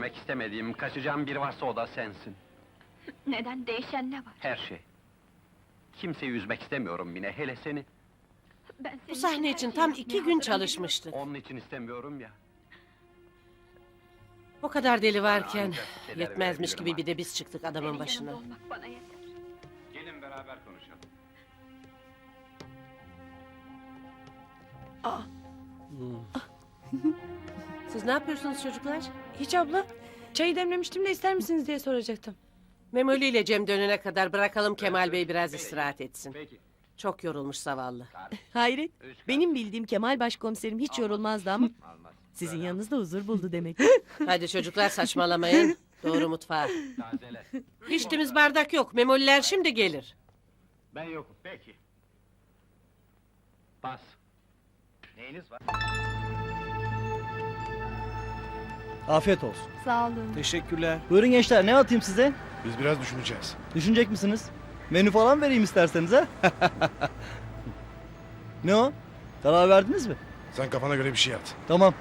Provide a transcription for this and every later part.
Üzmek istemediğim, kaçacağım bir varsa o da sensin. Neden değişen ne var? Her şey. Kimseyi üzmek istemiyorum Mine, hele seni. Ben senin Bu sahne her için şeyi tam yapmaya iki gün hazırım, çalışmıştık. Onun için istemiyorum ya. O kadar deli varken Ancak bir şeyler yetmezmiş verebilirim gibi bir de biz çıktık Senin adamın başına. yanında olmak bana yeter. Gelin beraber konuşalım. Siz ne yapıyorsunuz çocuklar? Hiç abla. Çayı demlemiştim de ister misiniz diye soracaktım. Memoli ile Cem dönene kadar bırakalım Kemal Bey biraz istirahat etsin. Peki. Çok yorulmuş zavallı. Hayret. Benim bildiğim Kemal başkomiserim hiç yorulmazdı ama sizin yanınızda huzur buldu demek. Hadi çocuklar saçmalamayın. Doğru mutfağa. İçtiğimiz bardak yok. Memoliler şimdi gelir. Ben yokum. Peki. Bas. Neyiniz var? Afiyet olsun. Sağ olun. Teşekkürler. Buyurun gençler ne atayım size? Biz biraz düşüneceğiz. Düşünecek misiniz? Menü falan vereyim isterseniz ha? ne o? Karar verdiniz mi? Sen kafana göre bir şey at. Tamam.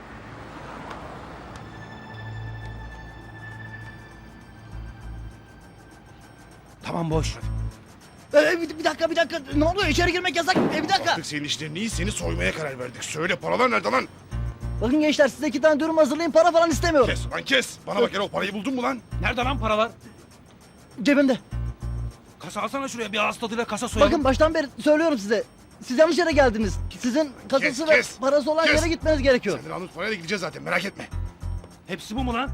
Tamam boş. Ee, bir, bir dakika bir dakika ne oluyor içeri girmek yasak Ee, bir dakika. Baktık senin işlerin iyi seni soymaya karar verdik. Söyle paralar nerede lan? Bakın gençler size iki tane dürüm hazırlayın para falan istemiyorum. Kes lan kes. Bana bak Erol parayı buldun mu lan? Nerede lan paralar? Cebimde. Kasa alsana şuraya bir ağız tadıyla kasa soyalım. Bakın baştan beri söylüyorum size. Siz yanlış yere geldiniz. Sizin kasası ve kes, parası olan kes. yere gitmeniz gerekiyor. Senden almış parayla gideceğiz zaten merak etme. Hepsi bu mu lan?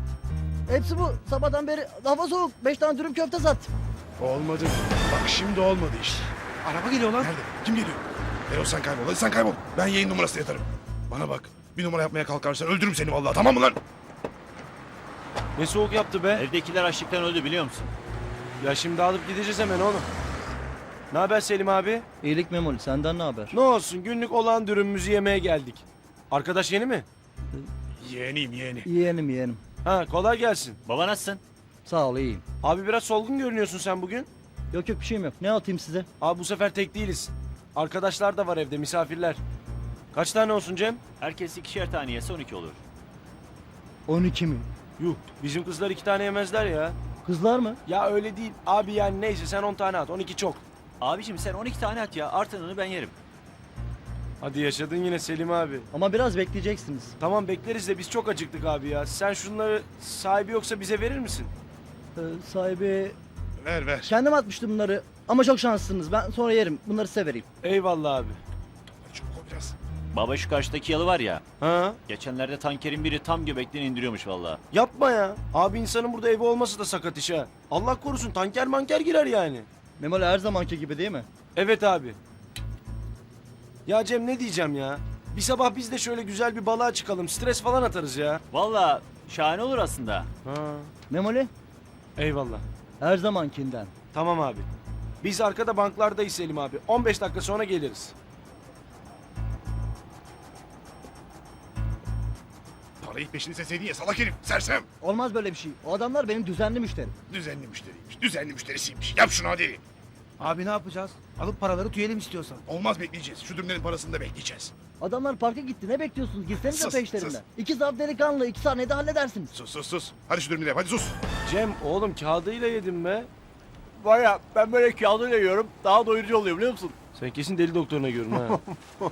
Hepsi bu. Sabahtan beri hava soğuk. Beş tane dürüm köfte sattım. Olmadı. Bak şimdi olmadı işte. Araba geliyor lan. Nerede? Kim geliyor? Erol sen kaybol. Hadi sen kaybol. Ben yayın numarasını yatarım. Bana bak. Bir numara yapmaya kalkarsan öldürürüm seni vallahi tamam mı lan? Ne soğuk yaptı be. Evdekiler açlıktan öldü biliyor musun? Ya şimdi alıp gideceğiz hemen oğlum. Ne haber Selim abi? İyilik Memoli senden ne haber? Ne olsun günlük olan dürümümüzü yemeye geldik. Arkadaş yeni mi? Yeğeniyim yeğeni. Yeğenim yeğenim. Ha kolay gelsin. Baba nasılsın? Sağ ol iyiyim. Abi biraz solgun görünüyorsun sen bugün. Yok yok bir şeyim yok. Ne atayım size? Abi bu sefer tek değiliz. Arkadaşlar da var evde misafirler. Kaç tane olsun Cem? Herkes ikişer tane yese 12 olur. 12 mi? Yuh bizim kızlar iki tane yemezler ya. Kızlar mı? Ya öyle değil. Abi yani neyse sen 10 tane at 12 çok. Abicim sen 12 tane at ya artanını ben yerim. Hadi yaşadın yine Selim abi. Ama biraz bekleyeceksiniz. Tamam bekleriz de biz çok acıktık abi ya. Sen şunları sahibi yoksa bize verir misin? Ee, sahibi... Ver ver. Kendim atmıştım bunları. Ama çok şanslısınız. Ben sonra yerim. Bunları size vereyim. Eyvallah abi. Baba şu karşıdaki yalı var ya. Ha? Geçenlerde tankerin biri tam göbekten indiriyormuş vallahi. Yapma ya. Abi insanın burada evi olması da sakat iş ha. Allah korusun tanker manker girer yani. Memoli her zamanki gibi değil mi? Evet abi. Ya Cem ne diyeceğim ya? Bir sabah biz de şöyle güzel bir balığa çıkalım. Stres falan atarız ya. Vallahi şahane olur aslında. Ha. Memoli Eyvallah. her zamankinden. Tamam abi. Biz arkada banklardayız Selim abi. 15 dakika sonra geliriz. Parayı peşini seseydin ya salak herif. Sersem. Olmaz böyle bir şey. O adamlar benim düzenli müşterim. Düzenli müşteriymiş. Düzenli müşterisiymiş. Yap şunu hadi. Abi ne yapacağız? Alıp paraları tüyelim istiyorsan. Olmaz bekleyeceğiz. Şu dürümlerin parasını da bekleyeceğiz. Adamlar parka gitti. Ne bekliyorsunuz? Gitsenize Sus, peşlerinden. sus. İki zaf delikanlı. iki saniyede halledersiniz. Sus sus sus. Hadi şu dürümleri yap hadi sus. Cem oğlum kağıdıyla yedim be. Var ya ben böyle kağıdıyla yiyorum daha doyurucu oluyor biliyor musun? Sen kesin deli doktoruna görün ha.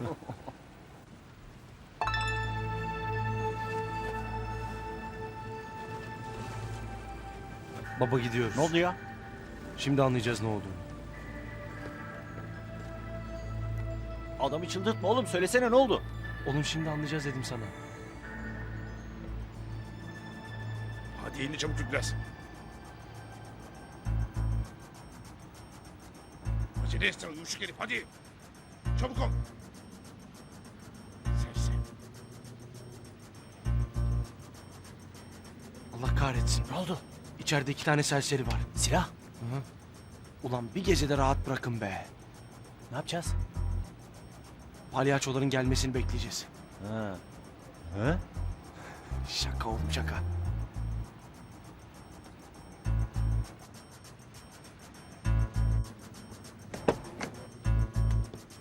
Baba gidiyoruz. Ne oldu ya? Şimdi anlayacağız ne olduğunu. Adamı çıldırtma oğlum söylesene ne oldu? Oğlum şimdi anlayacağız dedim sana. Hadi elini çabuk tut biraz. Acele etsene uyuşuk herif hadi. Çabuk ol. Sersem. Allah kahretsin. Ne oldu? İçeride iki tane serseri var. Silah. Ulan bir gecede rahat bırakın be. Ne yapacağız? Palyaçoların gelmesini bekleyeceğiz. Ha. He? Şaka oğlum şaka.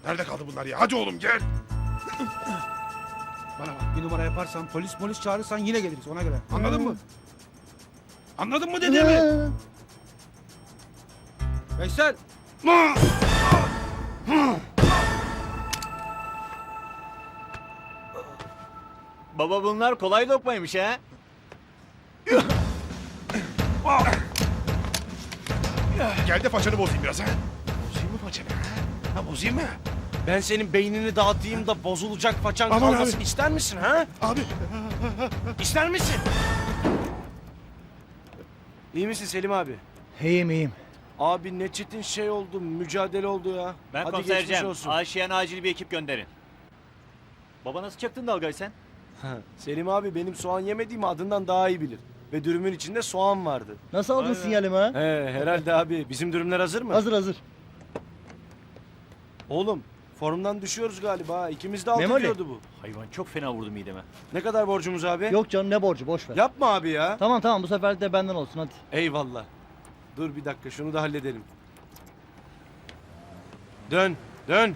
Nerede kaldı bunlar ya? Hadi oğlum gel. Bana bak bir numara yaparsan polis polis çağırırsan yine geliriz ona göre. Anladın mı? Anladın mı dediğimi? Veysel. Baba bunlar kolay lokmaymış ha. Gel de façanı bozayım biraz ha. Bozayım mı façanı ha? Ha bozayım mı? Ben senin beynini dağıtayım da bozulacak Aman kalmasın abi. ister misin ha? Abi İster misin? İyi misin Selim abi? İyiyim iyiyim. Abi ne çetin şey oldu, mücadele oldu ya. Ben Hadi geçmiş komisercem. olsun. Aşiyan'a acil bir ekip gönderin. Baba nasıl çaktın dalgayı sen? Selim abi benim soğan yemediğimi adından daha iyi bilir. Ve dürümün içinde soğan vardı. Nasıl aldın sinyalimi ha? He herhalde abi. Bizim dürümler hazır mı? Hazır hazır. Oğlum formdan düşüyoruz galiba. ha. İkimiz de altı Memoli. diyordu bu. Hayvan çok fena vurdu mideme. Ne kadar borcumuz abi? Yok canım ne borcu boş ver. Yapma abi ya. Tamam tamam bu sefer de benden olsun hadi. Eyvallah. Dur bir dakika şunu da halledelim. Dön, dön.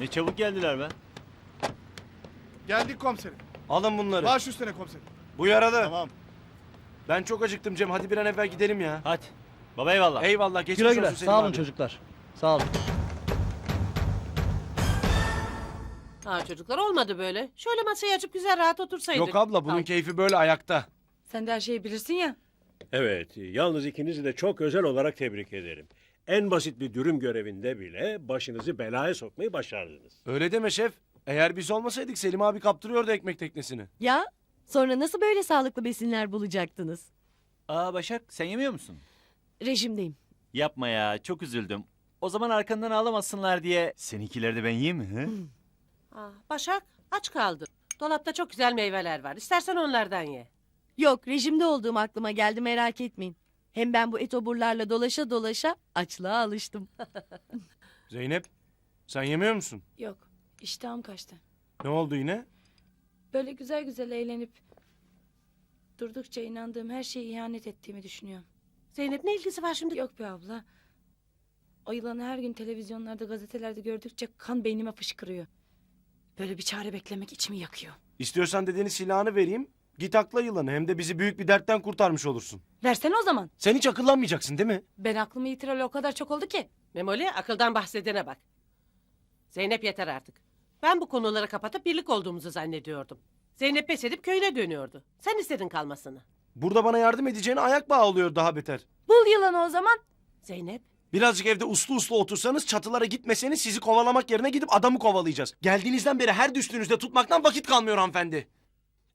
Ne çabuk geldiler be. geldik komiserim. Alın bunları. Baş üstüne komiserim. Bu yaralı. Tamam. Ben çok acıktım Cem. Hadi bir an evvel gidelim ya. Hadi. Baba eyvallah. Eyvallah. Geçmiş Güle güle. olsun Selim Sağ olun abi. çocuklar. Sağ olun. Ha çocuklar olmadı böyle. Şöyle masayı açıp güzel rahat otursaydık. Yok abla bunun Al. keyfi böyle ayakta. Sen de her şeyi bilirsin ya. Evet, yalnız ikinizi de çok özel olarak tebrik ederim. En basit bir dürüm görevinde bile başınızı belaya sokmayı başardınız. Öyle deme şef. Eğer biz olmasaydık Selim abi kaptırıyordu ekmek teknesini. Ya sonra nasıl böyle sağlıklı besinler bulacaktınız? Aa Başak sen yemiyor musun? Rejimdeyim. Yapma ya çok üzüldüm. O zaman arkandan ağlamasınlar diye seninkileri de ben yiyeyim mi? Hı? Aa, Başak aç kaldın. Dolapta çok güzel meyveler var. İstersen onlardan ye. Yok rejimde olduğum aklıma geldi merak etmeyin. Hem ben bu etoburlarla dolaşa dolaşa açlığa alıştım. Zeynep sen yemiyor musun? Yok. iştahım kaçtı. Ne oldu yine? Böyle güzel güzel eğlenip durdukça inandığım her şeye ihanet ettiğimi düşünüyorum. Zeynep ne ilgisi var şimdi? Yok be abla. O yılanı her gün televizyonlarda, gazetelerde gördükçe kan beynime fışkırıyor. Böyle bir çare beklemek içimi yakıyor. İstiyorsan dedenin silahını vereyim. Git akla yılanı hem de bizi büyük bir dertten kurtarmış olursun. Versene o zaman. Sen hiç akıllanmayacaksın değil mi? Ben aklımı yitireli o kadar çok oldu ki. Memoli akıldan bahsedene bak. Zeynep yeter artık. Ben bu konuları kapatıp birlik olduğumuzu zannediyordum. Zeynep pes edip köyüne dönüyordu. Sen istedin kalmasını. Burada bana yardım edeceğine ayak bağı oluyor daha beter. Bul yılanı o zaman. Zeynep Birazcık evde uslu uslu otursanız çatılara gitmeseniz sizi kovalamak yerine gidip adamı kovalayacağız. Geldiğinizden beri her düştüğünüzde tutmaktan vakit kalmıyor hanımefendi.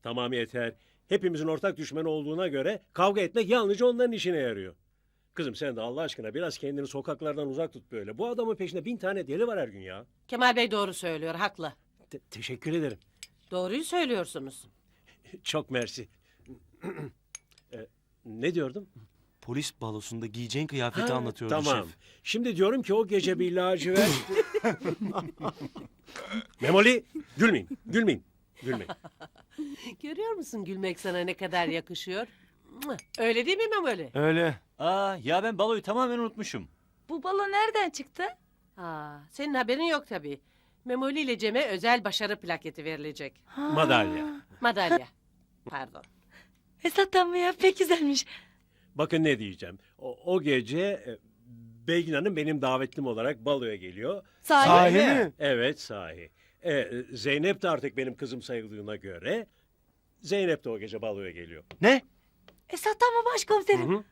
Tamam yeter. Hepimizin ortak düşmanı olduğuna göre kavga etmek yalnızca onların işine yarıyor. Kızım sen de Allah aşkına biraz kendini sokaklardan uzak tut böyle. Bu adamın peşinde bin tane deli var her gün ya. Kemal Bey doğru söylüyor haklı. Te- teşekkür ederim. Doğruyu söylüyorsunuz. Çok mersi. Ne diyordum? Polis balosunda giyeceğin kıyafeti Ha, anlatıyordu Tamam. şef. Şimdi diyorum ki o gece bir lacivert... Memoli gülmeyin, gülmeyin, gülmeyin. Görüyor musun gülmek sana ne kadar yakışıyor? Mwah! Öyle değil mi Memoli? Öyle. Aa ya ben baloyu tamamen unutmuşum. Bu balo nereden çıktı? Aa, senin haberin yok tabii. Memoli ile Cem'e özel başarı plaketi verilecek. Madalya. Madalya. Pardon. Esat'tan mı ya? Pek güzelmiş. Bakın ne diyeceğim. O, o gece e, Belgin Hanım benim davetlim olarak baloya geliyor. Sahi. Sahi mi? mi? Evet sahi. E, Zeynep de artık benim kızım sayıldığına göre... Zeynep de o gece baloya geliyor. Ne? Esat'tan mı başkomiserim? Hı hı.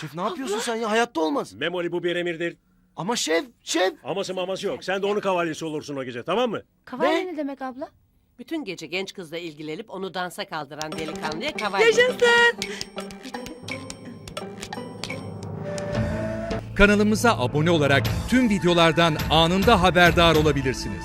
Şef ne yapıyorsun sen ya? Hayatta olmaz. Memoli bu bir emirdir. Ama şef, şef. Aması maması yok. Sen de onun kavalyesi olursun o gece tamam mı? Kavalye ne demek abla? Bütün gece genç kızla ilgilenip onu dansa kaldıran delikanlıya kavalye. Kanalımıza abone olarak tüm videolardan anında haberdar olabilirsiniz.